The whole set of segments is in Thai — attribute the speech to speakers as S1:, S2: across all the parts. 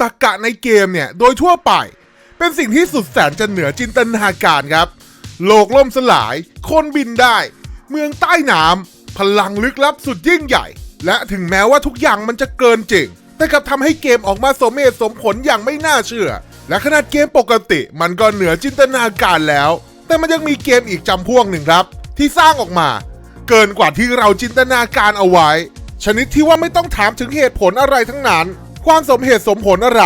S1: ตรกะในเกมเนี่ยโดยทั่วไป เป็นสิ่งที่สุดแสนจะเหนือจินตนาการครับ โลกล่มสลาย คนบินได้ เมืองใต้น้ำพลังลึกลับสุดยิ่งใหญ่ และถึงแม้ว่าทุกอย่างมันจะเกินจริง แต่กลับทำให้เกมออกมาสมเหตุสมผลอย่างไม่น่าเชื่อ และขนาดเกมปกติมันก็เหนือจินตนาการแล้ว แต่มันยังมีเกมอีกจำพวกหนึ่งครับ ที่สร้างออกมา เกินกว่าที่เราจินตนาการเอาไว้ ชนิดที่ว่าไม่ต้องถามถึงเหตุผลอะไรทั้งนั้น ความสมเหตุสมผลอะไร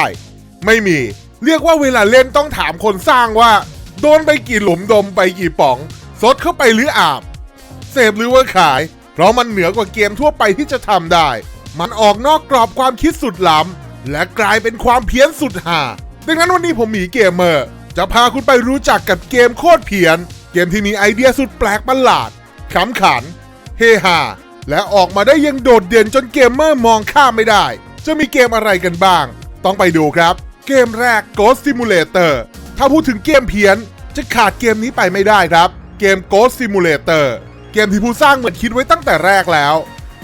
S1: ไม่มี เรียกว่าเวลาเล่นต้องถามคนสร้างว่า โดนไปกี่หลุมดมไปกี่ป๋อง ซดเข้าไปหรืออาบ เสพหรือว่าขาย เพราะมันเหนือกว่าเกมทั่วไปที่จะทำได้ มันออกนอกกรอบความคิดสุดล้ำและกลายเป็นความเพี้ยนสุดหาดังนั้นวันนี้ผมหมีเกมเมอร์ จะพาคุณไปรู้จักกับเกมโคตรเพี้ยน เกมที่มีไอเดียสุดแปลกประหลาดขำขัน เฮฮาและออกมาได้ยังโดดเด่นจนเกมเมอร์มองข้ามไม่ได้ จะมีเกมอะไรกันบ้าง ต้องไปดูครับ เกมแรก Ghost Simulator ถ้าพูดถึงเกมเพี้ยน จะขาดเกมนี้ไปไม่ได้ครับ เกม Ghost Simulator เกมที่ผู้สร้างเหมือนคิดไว้ตั้งแต่แรกแล้ว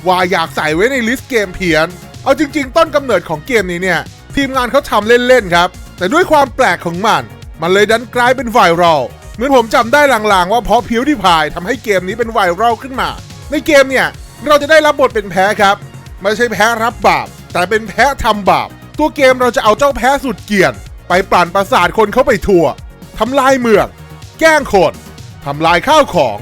S1: ว่าอยากใส่ไว้ในลิสต์เกมเพี้ยน เอาจริง ๆ ต้นกำเนิดของเกมนี้เนี่ย ทีมงานเขาทำเล่นๆครับ แต่ด้วยความแปลกของมัน มันเลยดันกลายเป็นไวรัลเหมือนผมจำได้ลางๆ ว่าเพราะพิวที่พายทำให้เกมนี้เป็นไวรัลขึ้นมา ในเกมเนี่ยเราจะได้รับบทเป็นแพ้ครับไม่ใช่แพ้รับบาป แต่เป็นแพ้ทำบาป ตัวเกมเราจะเอาเจ้าแพ้สุดเกลียดไปปั่นประสาทคนเข้าไปทั่วทำลายเมือง แกล้งคนทำลายข้าวของ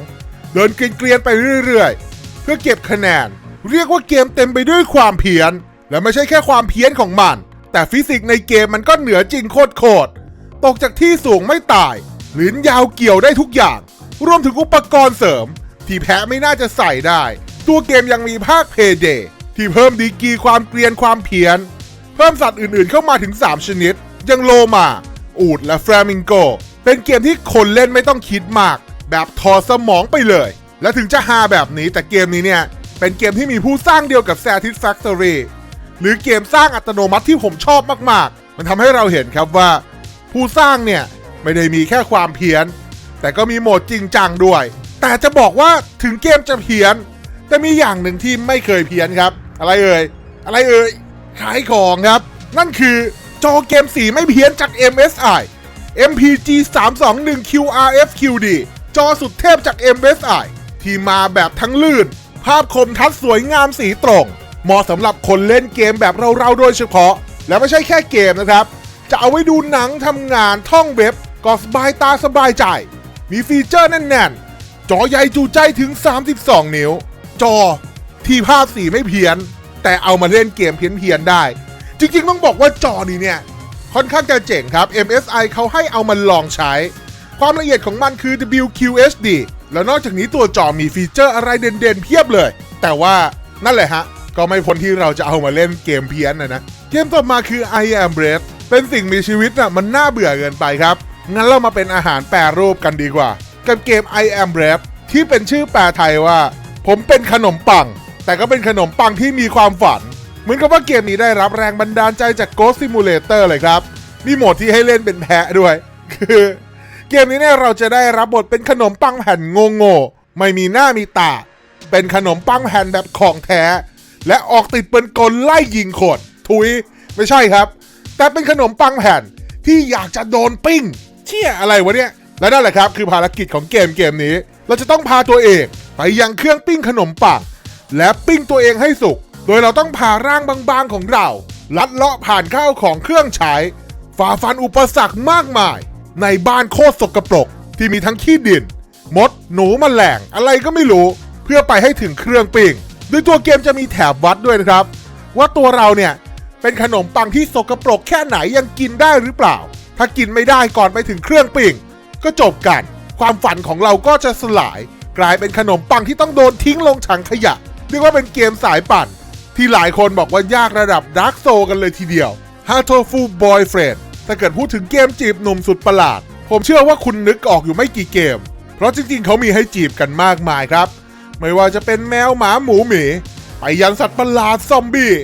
S1: เดินเกลียนไปเรื่อยๆ เพื่อเก็บคะแนน เรียกว่าเกมเต็มไปด้วยความเพี้ยน และไม่ใช่แค่ความเพี้ยนของมัน แต่ฟิสิกส์ในเกมมันก็เหนือจริงโคตรๆตกจากที่สูงไม่ตายลิ้นยาวเกี่ยวได้ทุกอย่าง รวมถึงอุปกรณ์เสริม ที่แพ้ไม่น่าจะใส่ได้ ตัวเกมยังมีภาคเพย์เดย์ ที่เพิ่มดีกีความเกรียนความเพียน เพิ่มสัตว์อื่นๆเข้ามาถึง 3 ชนิด ยังโลมา อูดและแฟลมิงโก เป็นเกมที่คนเล่นไม่ต้องคิดมาก แบบถอสมองไปเลย และถึงจะฮาแบบนี้แต่เกมนี้เนี่ย เป็นเกมที่มีผู้สร้างเดียวกับ s a t i s Factory หรือเกมสร้างอัตโนมัติที่ผมชอบมากๆ มันทำให้เราเห็นครับว่า ผู้สร้างเนี่ยไม่ได้มีแค่ความเพี้ยน แต่ก็มีโหมดจริงจังด้วย แต่จะบอกว่าถึงเกมจะเพี้ยน แต่มีอย่างหนึ่งที่ไม่เคยเพี้ยนครับ อะไรเอ่ย อะไรเอ่ย ขายของครับ นั่นคือจอเกมสีไม่เพี้ยนจาก MSI MPG 321 QRFQD จอสุดเทพจาก MSI ที่มาแบบทั้งลื่น ภาพคมทัดสวยงามสีตรง เหมาะสำหรับคนเล่นเกมแบบเราๆโดยเฉพาะ และไม่ใช่แค่เกมนะครับ จะเอาไว้ดูหนังทำงานท่องเว็บก็สบายตาสบายใจ มีฟีเจอร์แน่นๆ จอใหญ่จูใจถึง 32 นิ้ว จอ ที่ภาพสีไม่เพี้ยน แต่เอามาเล่นเกมเพี้ยนๆได้ จริงๆต้องบอกว่าจอนี้เนี่ย ค่อนข้างจะเจ๋งครับ MSI เขาให้เอามันลองใช้ ความละเอียดของมันคือ WQHD แล้วนอกจากนี้ตัวจอมีฟีเจอร์อะไรเด่นๆเพียบเลย แต่ว่านั่นแหละฮะ ก็ไม่พ้นที่เราจะเอามาเล่นเกมเพี้ยนนะนะ เกมต่อมาคือ I am Bread เป็นสิ่งมีชีวิตน่ะมันน่าเบื่อเกินไปครับ งั้นเรามาเป็นอาหารแปรรูปกันดีกว่า กับเกม I am Bread ที่เป็นชื่อแปลไทยว่า ผมเป็นขนมปัง แต่ก็เป็นขนมปังที่มีความฝัน เหมือนกับว่าเกมนี้ได้รับแรงบันดาลใจจาก Ghost Simulator เลยครับ มีโหมดที่ให้เล่นเป็นแพะด้วย คือ เกมนี้เนี่ยเราจะได้รับบทเป็นขนมปังแผ่นงงๆไม่มีหน้ามีตา เป็นขนมปังแผ่นแบบของแท้ และออกติดเป็นกลไล่ยิงโขดทุยไม่ใช่ครับ แต่เป็นขนมปังแผ่นที่อยากจะโดนปิ้ง เชี่ยอะไรวะเนี่ย และนั่นแหละครับ คือภารกิจของเกมเกมนี้ เราจะต้องพาตัวเอง ไปยังเครื่องปิ้งขนมปัง และปิ้งตัวเองให้สุก โดยเราต้องพาร่างบางๆของเรา ลัดเลาะผ่านข้าวของเครื่องใช้ ฝ่าฟันอุปสรรคมากมาย ในบ้านโคตรสกปรก ที่มีทั้งขี้ดิน มด หนูมแมลงอะไรก็ไม่รู้ เพื่อไปให้ถึงเครื่องปิ้งโดยตัวเกมจะมีแถบวัดด้วยนะครับ ว่าตัวเราเนี่ยเป็นขนมปังที่สกปรกแค่ไหนยังกินได้หรือเปล่า ถ้ากินไม่ได้ก่อนไปถึงเครื่องปิ้งก็จบกัน ความฝันของเราก็จะสลาย กลายเป็นขนมปังที่ต้องโดนทิ้งลงถังขยะ เรียกว่าเป็นเกมสายปั่น ที่หลายคนบอกว่ายากระดับดาร์กโซกันเลยทีเดียว h a t o f u Boyfriend ถ้าเกิดพูดถึงเกมจีบหนุ่มสุดประหลาด ผมเชื่อว่าคุณนึกออกอยู่ไม่กี่เกม เพราะจริงๆ เขามีให้จีบกันมากมายครับ ไม่ว่าจะเป็นแมวหมาหมูหมีไปยันสัตว์ประหลาดซอมบี้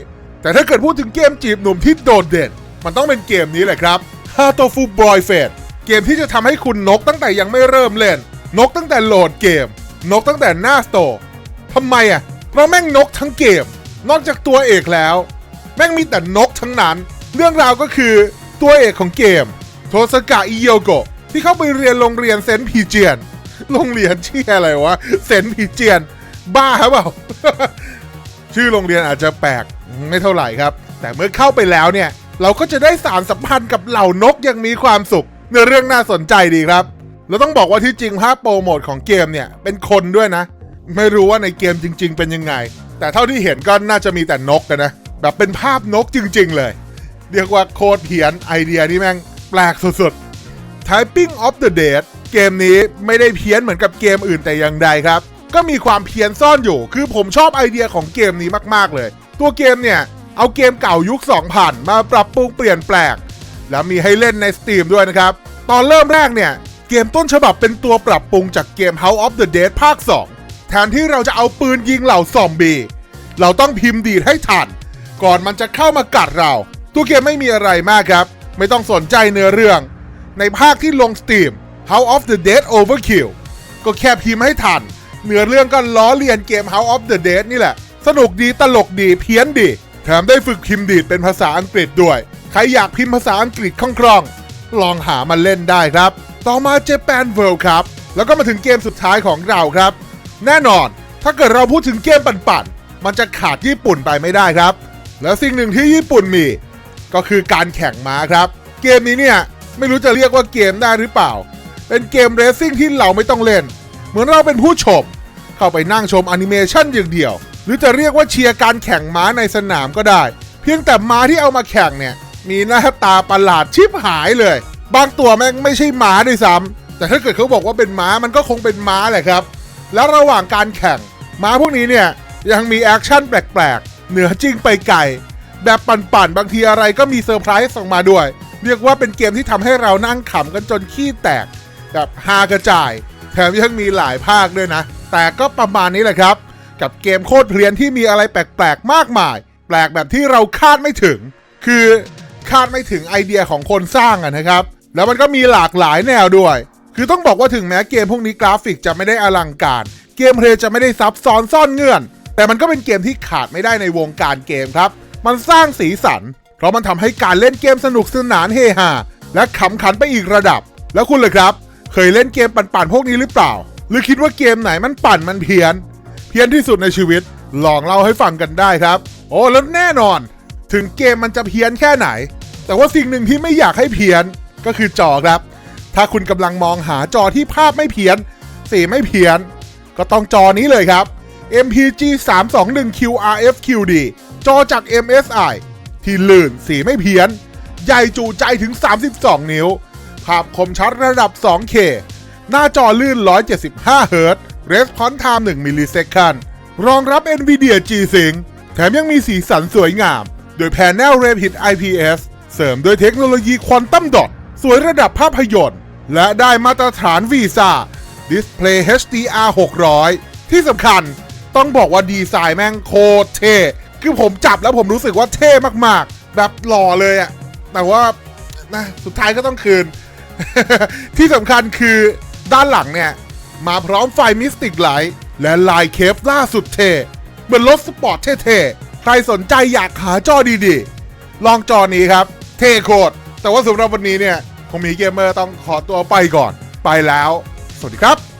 S1: แต่ถ้าเกิดพูดถึงเกมจีบหนุ่มที่โดดเด่น มันต้องเป็นเกมนี้แหละครับ h a t o f u Boyfriend เกมที่จะทำให้คุณนกตั้งแต่ยังไม่เริ่มเล่น นกตั้งแต่โหลดเกม นกตั้งแต่หน้าสโตร์ทำไมอะ เราแม่งนกทั้งเกม นอกจากตัวเอกแล้ว แม่งมีแต่นกทั้งนั้น เรื่องราวก็คือตัวเอกของเกม โทสกะอิโยโกะที่เข้าไปเรียนโรงเรียนเซนพีเจียน โรงเรียนชื่ออะไรวะ เซนพีเจียน บ้าหรือเปล่า ชื่อโรงเรียนอาจจะแปลกไม่เท่าไหร่ครับ แต่เมื่อเข้าไปแล้วเนี่ย เราก็จะได้สารสัมพันธ์กับเหล่านกอย่างมีความสุขเนื้อเรื่องน่าสนใจดีครับ แล้วต้องบอกว่าที่จริงภาพโปรโมทของเกมเนี่ยเป็นคนด้วยนะ ไม่รู้ว่าในเกมจริง ๆ เป็นยังไง แต่เท่าที่เห็นก็น่าจะมีแต่นกนะ แบบเป็นภาพนกจริง ๆ เลย เรียกว่าโคตรเพี้ยนไอเดียนี่แม่งแปลกสุดๆ Typing of the Dead เกมนี้ไม่ได้เพี้ยนเหมือนกับเกมอื่นแต่อย่างใดครับ ก็มีความเพี้ยนซ่อนอยู่ คือผมชอบไอเดียของเกมนี้มากๆเลย ตัวเกมเนี่ย เอาเกมเก่ายุค 2000 มาปรับปรุงเปลี่ยนแปลงแล้วมีให้เล่นใน Steam ด้วยนะครับ ตอนเริ่มแรกเนี่ย เกมต้นฉบับเป็นตัวปรับปรุงจากเกม House of the Dead ภาค 2 แทนที่เราจะเอาปืนยิงเหล่าซอมบี้เราต้องพิมพ์ดีดให้ทัน ก่อนมันจะเข้ามากัดเรา ตัวเกมไม่มีอะไรมากครับ ไม่ต้องสนใจเนื้อเรื่อง ในภาคที่ลง Steam House of the Dead Overkill ก็แค่พิมพ์ให้ทัน เนื้อเรื่องก็ล้อเลียนเกม House of the Dead นี่แหละ สนุกดีตลกดีเพี้ยนดี แถมได้ฝึกพิมพ์ดีดเป็นภาษาอังกฤษด้วย ใครอยากพิมพ์ภาษาอังกฤษคล่องๆ ลองหามาเล่นได้ครับ ต่อมา Japan World ครับ แล้วก็มาถึงเกมสุดท้ายของเราครับ แน่นอน ถ้าเกิดเราพูดถึงเกมปั่นๆ มันจะขาดญี่ปุ่นไปไม่ได้ครับ แล้วสิ่งหนึ่งที่ญี่ปุ่นมี ก็คือการแข่งม้าครับ เกมนี้เนี่ยไม่รู้จะเรียกว่าเกมได้หรือเปล่า เป็นเกมเรซซิ่งที่เราไม่ต้องเล่น เหมือนเราเป็นผู้ชม เข้าไปนั่งชมแอนิเมชันอย่างเดียว หรือจะเรียกว่าเชียร์การแข่งม้าในสนามก็ได้ เพียงแต่ม้าที่เอามาแข่งเนี่ยมีหน้าตาประหลาดชิบหายเลย บางตัวแม่งไม่ใช่ม้าด้วยซ้ำแต่ถ้าเกิดเขาบอกว่าเป็นม้ามันก็คงเป็นม้าแหละครับ แล้วระหว่างการแข่ง ม้าพวกนี้เนี่ยยังมีแอคชั่นแปลกๆ เหนือจริงไปไกล แบบปั่นๆ บางทีอะไรก็มีเซอร์ไพรส์ออกมาด้วย เรียกว่าเป็นเกมที่ทำให้เรานั่งขำกันจนขี้แตก แบบฮากระจาย แถมยังมีหลายภาคด้วยนะ แต่ก็ประมาณนี้แหละครับ กับเกมโคตรเพลียนที่มีอะไรแปลกๆ มากมาย แปลกแบบที่เราคาดไม่ถึง คือคาดไม่ถึงไอเดียของคนสร้างอะนะครับ แล้วมันก็มีหลากหลายแนวด้วย คือต้องบอกว่าถึงแม้เกมพวกนี้กราฟิกจะไม่ได้อลังการ เกมเพลย์จะไม่ได้ซับซ้อนซ่อนเงื่อน แต่มันก็เป็นเกมที่ขาดไม่ได้ในวงการเกมครับ มันสร้างสีสัน เพราะมันทำให้การเล่นเกมสนุกสนานเฮฮาและขำขันไปอีกระดับ แล้วคุณเลยครับ เคยเล่นเกมปั่นๆพวกนี้หรือเปล่า หรือคิดว่าเกมไหนมันปั่นมันเพี้ยน เพี้ยนที่สุดในชีวิต ลองเล่าให้ฟังกันได้ครับ โอ้แล้วแน่นอน ถึงเกมมันจะเพี้ยนแค่ไหน แต่ว่าสิ่งหนึ่งที่ไม่อยากให้เพี้ยนก็คือจอครับ ถ้าคุณกำลังมองหาจอที่ภาพไม่เพี้ยน สีไม่เพี้ยน ก็ต้องจอนี้เลยครับ MPG 321 QRF QD จอจาก MSI ที่ลื่นสีไม่เพี้ยน ใหญ่จูใจถึง 32 นิ้ว ภาพคมชัดระดับ 2K หน้าจอลื่น 175 เฮิรตซ์ Response Time 1 มิลลิเซคันรองรับ NVIDIA G-Sync แถมยังมีสีสันสวยงาม โดยแผนแนว Rapid IPS เสริมด้วยเทคโนโลยีควอนตัมดอทสวยระดับภาพยนตร์ และได้มาตรฐาน Visa Display HDR 600 ที่สำคัญต้องบอกว่าดีไซน์แม่งโคตรเท่ คือผมจับแล้วผมรู้สึกว่าเท่มากๆ แบบหล่อเลยอะแต่ว่านะสุดท้ายก็ต้องคืน ที่สำคัญคือด้านหลังเนี่ย มาพร้อมไฟมิสติกไลท์และลายเคฟล่าสุดเท่เหมือนรถสปอร์ตเท่ๆ ใครสนใจอยากหาจอดีๆ ลองจอนี้ครับ เท่โคตรแต่ว่าสำหรับวันนี้เนี่ย คงมีเกมเมอร์ต้องขอตัวไปก่อน ไปแล้ว สวัสดีครับ